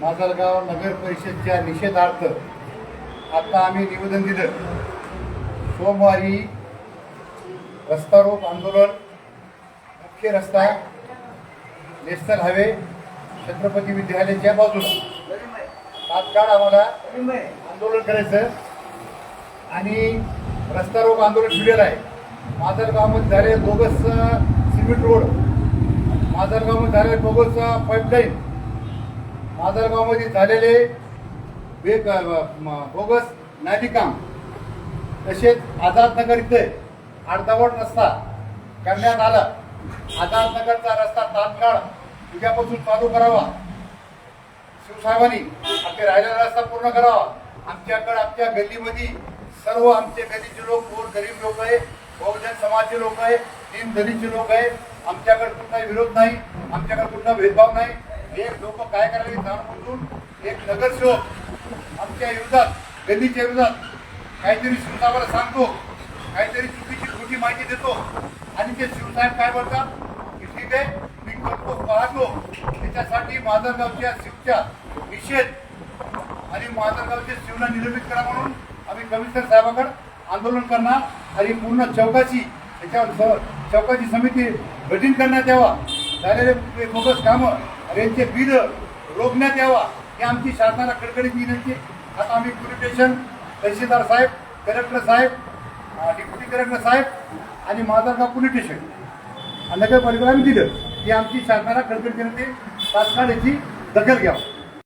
माजलगाव नगर परिषदच्या निषेधार्थ आता आम्ही निवेदन दिलं. सोमवारी रस्तारोप आंदोलन मुख्य रस्ता नॅशनल हायवे छत्रपती विद्यालयाच्या बाजूला. तात्काळ आम्हाला आंदोलन करायचं आणि रस्तारोप आंदोलन ठेवलेलं आहे. माजलगावमध्ये झाले बोगस सिमेंट रोड. माजलगावमध्ये झाले बोगस पाईपलाईन. माजलगावमध्ये झालेले वेग बोगस नालिकाम तसेच आझादनगर इथे अर्धवट रस्ता करण्यात आला. आझादनगरचा रस्ता तात्काळ उद्यापासून चालू करावा. शिवसाहेबांनी आपले राहिलेला रस्ता पूर्ण करावा. आमच्याकडे आमच्या गल्लीमध्ये सर्व आमचे गल्लीचे लोक गोर गरीब लोक आहे बहुजन समाजचे लोक आहे तीन दलितचे लोक आहे. आमच्याकडे कुठला विरोध नाही आमच्याकडे कुठला भेदभाव नाही. एक लोक काय करायला जाणून एक नगरसेवक आमच्या विरोधात गल्लीच्या विरोधात काहीतरी शिवसाहेबाला सांगतो काहीतरी चुकीची खोटी माहिती देतो. आणि ते शिवसाहेब काय बोलतात? की ठीक आहे मी करतो पाहतो. त्याच्यासाठी माजलगावच्या शिवच्या निषेध आणि माजलगावच्या शिवला निलंबित करा म्हणून आम्ही कमिशनर साहेबाकडे आंदोलन करणार आणि पूर्ण चौकाशी त्याच्यावर चौकाची समिती गठीत करण्यात यावा. झालेले बोगस कामं यांचे बिल रोखण्यात यावा ही आमची शासनाला कडकडीत विनंती आता आम्ही police station tehsildar saheb collector saheb deputy collector saheb आणि माजलगाव पोलीस स्टेशन आणि नगरपालिकेला आम्ही दिलं. ही आमची शासनाला कडकड विनंती तात्काळ याची दखल घ्यावं.